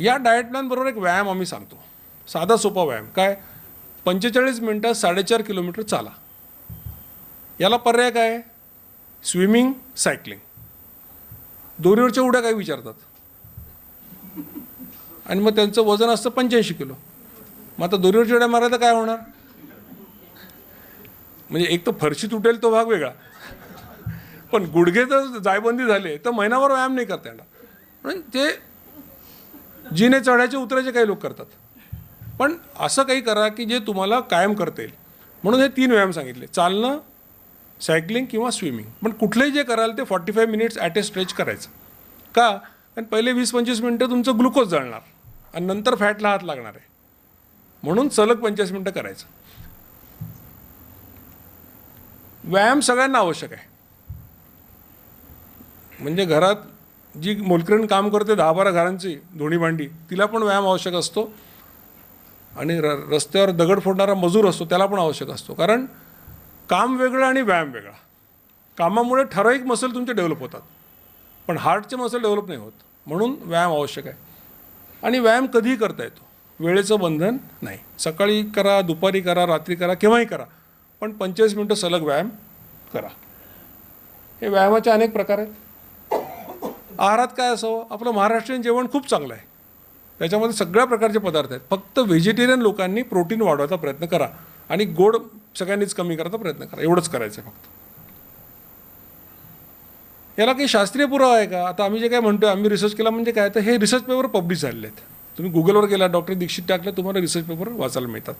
या डाएट प्लॅनबरोबर एक व्यायाम आम्ही सांगतो. साधा सोपा व्यायाम. काय? पंचेचाळीस मिनटात साडेचार किलोमीटर चाला. याला पर्याय काय? Swimming cycling. दोरीवरच्या उड्या काय विचारतात? आणि मग त्यांचं वजन असतं पंच्याऐंशी किलो. मग आता दोरीवरच्या उड्या मारायला काय होणार? म्हणजे एक तर फरशी तुटेल तो भाग वेगळा. पण गुडघे जर जायबंदी झाले तर महिनाभर व्यायाम नाही करता येणार. म्हणून ते जिने चढायचे उतरायचे काही लोक करतात. पण असं काही करा की जे तुम्हाला कायम करता येईल म्हणून हे तीन व्यायाम सांगितले. चालणं सायकलिंग किंवा स्विमिंग. पण कुठलंही जे कराल ते forty five minutes at a stretch करायचं. का? कारण पहिले वीस पंचवीस मिनटं तुमचं ग्लुकोज जळणार. आणि नंतर फॅटला हात लागणार आहे. म्हणून सलग पंचवीस मिनटं करायचं. व्यायाम सगळ्यांना आवश्यक आहे. म्हणजे घरात जी मोलकरीण काम करते दहा बारा घरांची धोणी भांडी तिला पण व्यायाम आवश्यक असतो. आणि र रस्त्यावर दगड फोडणारा मजूर असतो त्याला पण आवश्यक असतो. कारण काम वेगळं आणि व्यायाम वेगळा. कामामुळे ठराविक मसल तुमचे डेव्हलप होतात. पण हार्टचे मसल डेव्हलप नाही होत. म्हणून व्यायाम आवश्यक आहे. आणि व्यायाम कधीही करता येतो. वेळेचं बंधन नाही. सकाळी करा दुपारी करा रात्री करा केव्हाही करा. पण पंचेचाळीस मिनटं सलग व्यायाम करा. हे व्यायामाचे अनेक प्रकार आहेत. आहारात काय असावं? आपलं महाराष्ट्रीयन जेवण खूप चांगलं आहे. त्याच्यामध्ये सगळ्या प्रकारचे पदार्थ आहेत. फक्त व्हेजिटेरियन लोकांनी प्रोटीन वाढवायचा प्रयत्न करा आणि गोड सगळ्यांनीच कमी करायचा प्रयत्न करा. एवढंच करायचं आहे फक्त. याला काही शास्त्रीय पुरावा आहे का? आता आम्ही जे काय म्हणतो आम्ही रिसर्च केला म्हणजे काय? तर हे रिसर्च पेपर पब्लिश झालेले आहेत. तुम्ही गुगलवर गेला डॉक्टर दीक्षित टाकलं तुम्हाला रिसर्च पेपर वाचायला मिळतात.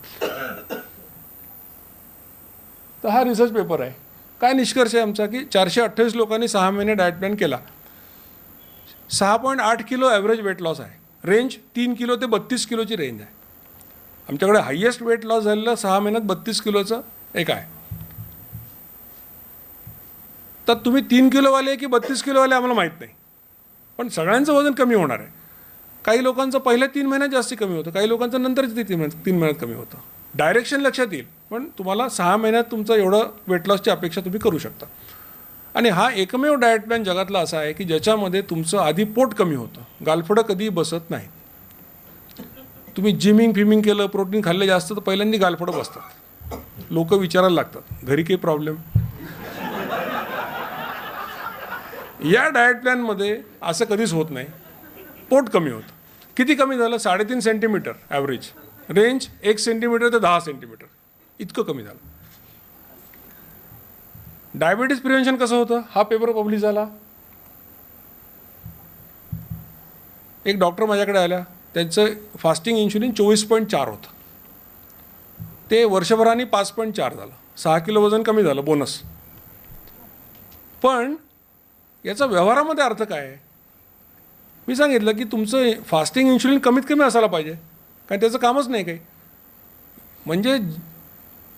तर हा रिसर्च पेपर आहे. काय निष्कर्ष आहे आमचा की चारशे अठ्ठावीस लोकांनी सहा महिने डाएट प्लॅन केला. सहा पॉईंट आठ किलो ॲव्हरेज वेट लॉस आहे. रेंज तीन किलो ते बत्तीस किलोची रेंज आहे. आमच्याकडे हायेस्ट वेट लॉस झालेलं सहा महिन्यात बत्तीस किलोचं एक आहे. तर तुम्ही तीन किलोवाले की बत्तीस किलोवाले आम्हाला माहीत नाही. पण सगळ्यांचं वजन कमी होणार आहे. काही लोकांचं पहिल्या तीन महिन्यात जास्ती कमी होतं. काही लोकांचं नंतरच ते तीन महिन्यात तीन महिन्यात कमी होतं. डायरेक्शन लक्षात येईल. पण तुम्हाला सहा महिन्यात तुमचं एवढं वेट लॉसची अपेक्षा तुम्ही करू शकता. आणि हा एकमेव डाएट प्लॅन जगातला असा आहे की ज्याच्यामध्ये तुमचं आधी पोट कमी होतं. गालफडं कधी बसत नाही तुम्ही जिमिंग फिमिंग केलं प्रोटीन खाल्ले जास्त तर पहिल्यांदा गालफडं बसतात. लोक विचारायला लागतात घरी काही प्रॉब्लेम या डाएट प्लॅनमध्ये असं कधीच होत नाही. पोट कमी होतं. किती कमी झालं? साडेतीन सेंटीमीटर ॲव्हरेज रेंज एक सेंटीमीटर ते दहा सेंटीमीटर इतकं कमी झालं. डायबिटीज प्रिव्हेन्शन कसं होतं? हा पेपर पब्लिश झाला. एक डॉक्टर माझ्याकडे आल्या. त्यांचं फास्टिंग इन्शुलिन चोवीस पॉईंट चार होतं. ते वर्षभराने पाच पॉईंट चार झालं. सहा किलो वजन कमी झालं बोनस पण याचा व्यवहारामध्ये अर्थ काय आहे? मी सांगितलं की तुमचं फास्टिंग इन्शुलिन कमीत कमी असायला पाहिजे. कारण त्याचं कामच नाही काही. म्हणजे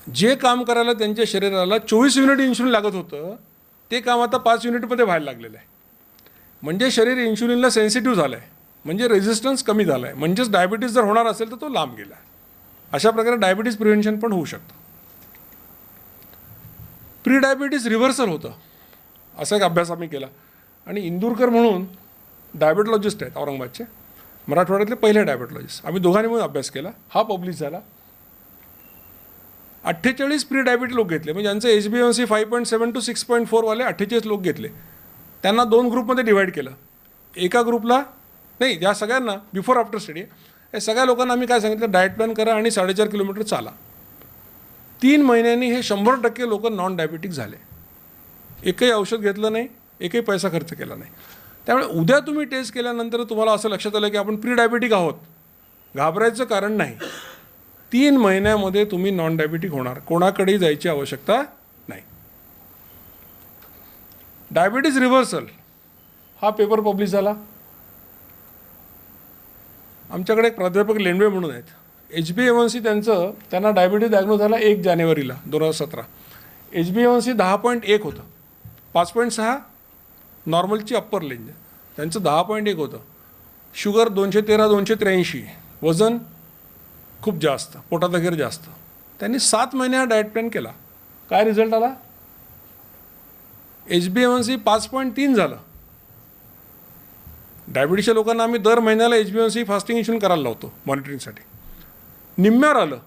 जे काम करायला त्यांच्या शरीराला चोवीस युनिट इन्शुलिन लागत होतं ते काम आता पाच युनिटमध्ये व्हायला लागलेलं आहे. म्हणजे शरीर इन्शुलिनला सेन्सिटिव्ह झालं आहे म्हणजे रेझिस्टन्स कमी झाला आहे म्हणजेच डायबिटीज जर होणार असेल तर तो लांब गेला. आहे अशा प्रकारे डायबिटीज प्रिव्हेन्शन पण होऊ शकतं. प्री डायबिटीज रिव्हर्सल होतं. असा एक अभ्यास आम्ही केला. आणि इंदूरकर म्हणून डायबेटॉलॉजिस्ट आहेत औरंगाबादचे. मराठवाड्यातले पहिले डायबेटॉलॉजिस्ट आम्ही दोघांनी मिळून अभ्यास केला. हा पब्लिश झाला. अठ्ठेचाळीस प्री डायबिटी लोक घेतले. म्हणजे ज्यांचं H B N C five point seven two six point फोरवाले अठ्ठेचाळीस लोक घेतले. त्यांना दोन ग्रुपमध्ये डिवाईड केलं. एका ग्रुपला नाही या सगळ्यांना बिफोर आफ्टर स्टडी या सगळ्या लोकांना आम्ही काय सांगितलं? डाएट प्लॅन करा आणि साडेचार किलोमीटर चाला. तीन महिन्यांनी हे शंभर टक्के लोक नॉन डायबेटिक झाले. एकही औषध घेतलं नाही एकही पैसा खर्च केला नाही. त्यामुळे उद्या तुम्ही टेस्ट केल्यानंतर तुम्हाला असं लक्षात आलं की आपण प्री डायबेटिक आहोत. घाबरायचं कारण नाही. तीन महिन्यामध्ये तुम्ही नॉन डायबिटिक होणार. कोणाकडेही जायची आवश्यकता नाही. डायबिटीज रिव्हर्सल हा पेपर पब्लिश झाला. आमच्याकडे एक प्राध्यापक लेंडवे म्हणून आहेत. एच बी एम सी त्यांचं त्यांना डायबिटीज डायग्नोज झाला एक जानेवारीला दोन हजार सतरा. H B A one C दहा पॉईंट एक होतं. पाच पॉईंट सहा नॉर्मलची अप्पर रेंज त्यांचं दहा पॉईंट एक होतं. शुगर दोनशे तेरा दोनशे त्र्याऐंशी. वजन खूप जास्त पोटात वगैरे जास्त. त्यांनी सात महिने हा डाएट प्लॅन केला. काय रिझल्ट आला? एच बी एम सी पाच पॉईंट तीन झालं. डायबिटीसच्या लोकांना आम्ही दर महिन्याला H B M C fasting insulin करायला लावतो मॉनिटरिंगसाठी निम्म्यावर आलं.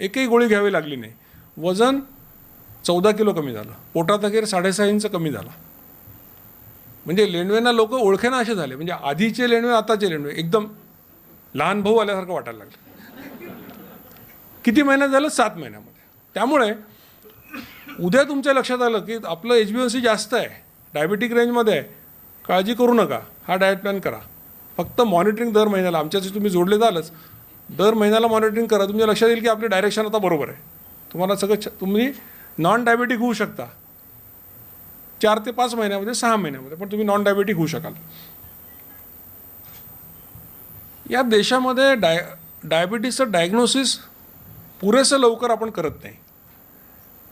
एकही गोळी घ्यावी लागली नाही. वजन चौदा किलो कमी झालं. पोटात अखेर साडेसहा इंच कमी झाला. म्हणजे लेंडवेंना लोक ओळखेना असे झाले. म्हणजे आधीचे लेंडवे आताचे लेंडवे. एकदम लहान भाऊ आल्यासारखं वाटायला लागलं. किती महिन्यात झालं? सात महिन्यामध्ये. त्यामुळे उद्या तुमच्या लक्षात आलं की आपलं एच बी एन सी जास्त आहे. डायबेटिक रेंजमध्ये आहे. काळजी करू नका. हा डाएट प्लॅन करा. फक्त मॉनिटरिंग दर महिन्याला आमच्याशी तुम्ही जोडले झालंच दर महिन्याला मॉनिटरिंग करा. तुमच्या लक्षात येईल की आपली डायरेक्शन आता बरोबर आहे. तुम्हाला सगळं छ- तुम्ही नॉन डायबेटिक होऊ शकता. चार ते पाच महिन्यामध्ये सहा महिन्यामध्ये पण तुम्ही नॉन डायबेटिक होऊ शकाल. या देशामध्ये डाय डायबिटीसचं डायग्नोसिस पुरेसं लवकर आपण करत नाही.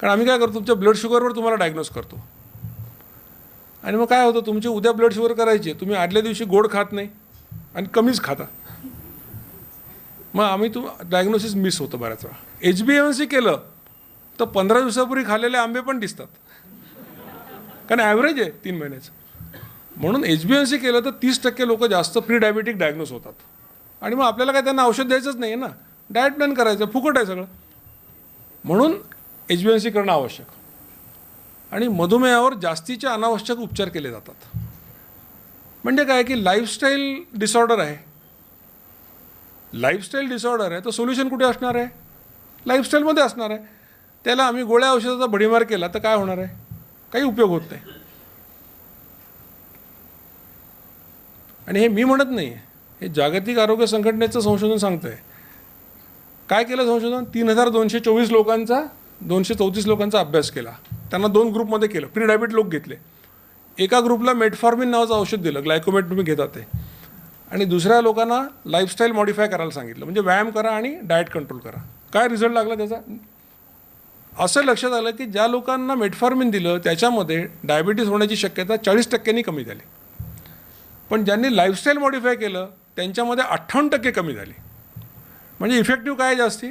कारण आम्ही काय करतो तुमच्या ब्लड शुगरवर तुम्हाला डायग्नोस करतो. आणि मग काय होतं तुमची उद्या ब्लड शुगर करायची तुम्ही आदल्या दिवशी गोड खात नाही आणि कमीच खाता. मग आम्ही तुम डायग्नोसिस मिस होतं बऱ्याच वेळा. एच बी एम सी केलं तर पंधरा दिवसापूर्वी खाल्लेले आंबे पण दिसतात. कारण ॲव्हरेज आहे तीन महिन्याचं. म्हणून एच बी एम सी केलं तर तीस टक्के लोक जास्त प्री डायबेटिक डायग्नोस होतात. आणि मग आपल्याला काय त्यांना औषध द्यायचंच नाही आहे ना. डायट प्लॅन करायचं फुकट आहे सगळं. म्हणून एच बी एन सी करणं आवश्यक. आणि मधुमेहावर जास्तीचे अनावश्यक उपचार केले जातात. म्हणजे काय की लाईफस्टाईल डिसऑर्डर आहे. लाईफस्टाईल डिसऑर्डर आहे तर सोल्युशन कुठे असणार आहे? लाईफस्टाईलमध्ये असणार आहे. त्याला आम्ही गोळ्या औषधाचा भडीमार केला तर काय होणार आहे? काही उपयोग होत नाही. आणि हे मी म्हणत नाही हे जागतिक आरोग्य संघटनेचं संशोधन सांगतं आहे काय केलं संशोधन? तीन हजार दोनशे चोवीस लोकांचा दोनशे चौतीस लोकांचा अभ्यास केला. त्यांना दोन ग्रुपमध्ये केलं. प्री डायबिट लोक घेतले. एका ग्रुपला मेटफॉर्मिन नावाचं औषध दिलं. ग्लायकोमेट तुम्ही घेतात ते. आणि दुसऱ्या लोकांना लाईफस्टाईल मॉडिफाय करायला सांगितलं. म्हणजे व्यायाम करा आणि डाएट कंट्रोल करा. काय रिझल्ट लागला त्याचा? असं लक्षात आलं की ज्या लोकांना मेटफॉर्मिन दिलं त्याच्यामध्ये डायबिटीस होण्याची शक्यता चाळीस टक्क्यांनी कमी झाली. पण ज्यांनी लाईफस्टाईल मॉडिफाय केलं त्यांच्यामध्ये अठ्ठावन्न टक्के कमी झाली. म्हणजे इफेक्टिव्ह काय जास्ती?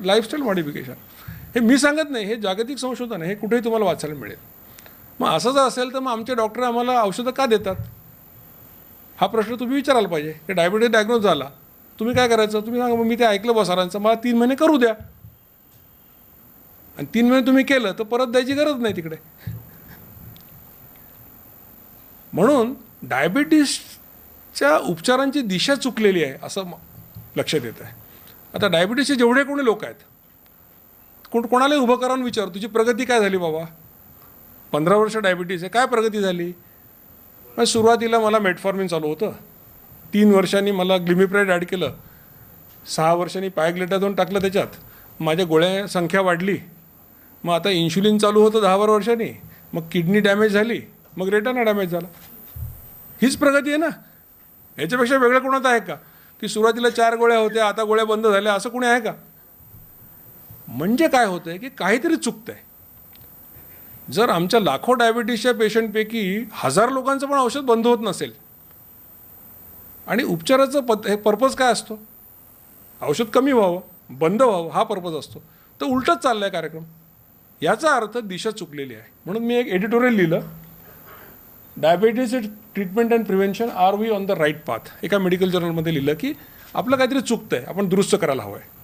लाईफस्टाईल मॉडिफिकेशन हे मी सांगत नाही हे जागतिक संशोधन आहे हे कुठेही तुम्हाला वाचायला मिळेल. मग असं जर असेल तर मग आमचे डॉक्टर आम्हाला औषधं का देतात? हा प्रश्न तुम्ही विचारायला पाहिजे. की डायबिटीस डायग्नोज झाला. तुम्ही काय करायचं? तुम्ही सांगा मग मी ते ऐकलं बा सरांचं मला तीन महिने करू द्या. आणि तीन महिने तुम्ही केलं तर परत द्यायची गरज नाही तिकडे. म्हणून डायबिटीसच्या उपचारांची दिशा चुकलेली आहे असं लक्षात येत आहे. आता डायबिटीसचे जेवढे कोणी लोक आहेत कोण कोणालाही उभं करून विचार तुझी प्रगती काय झाली बाबा? पंधरा वर्ष डायबिटीस आहे काय प्रगती झाली? मग सुरुवातीला मला मेटफॉर्मिन चालू होतं. तीन वर्षांनी मला ग्लिमिप्राईड ॲड केलं. सहा वर्षांनी पायग्लेटाझोन टाकलं त्याच्यात. माझ्या गोळ्या संख्या वाढली. मग आता इन्शुलिन चालू होतं दहा बारा वर्षांनी. मग किडनी डॅमेज झाली. मग रेटाना डॅमेज झाला. हीच प्रगती आहे ना? याच्यापेक्षा वेगळं कोणाचं आहे का? की सुरुवातीला चार गोळ्या होत्या आता गोळ्या बंद झाल्या असं कुणी आहे का? म्हणजे काय होतंय की काहीतरी चुकतंय. जर आमच्या लाखो डायबिटीसच्या पेशंटपैकी हजार लोकांचं पण औषध बंद होत नसेल आणि उपचाराचं पद हे पर्पज काय असतो? औषध कमी व्हावं बंद व्हावं हा पर्पज असतो. तर उलटच चालला आहे कार्यक्रम. याचा अर्थ दिशा चुकलेली आहे. म्हणून मी एक एडिटोरियल लिहिलं. Diabetes treatment and prevention are we on the right path एका मेडिकल जर्नलमध्ये लिहिलं की आपलं काहीतरी चुकतं आहे आपण दुरुस्त करायला हवं आहे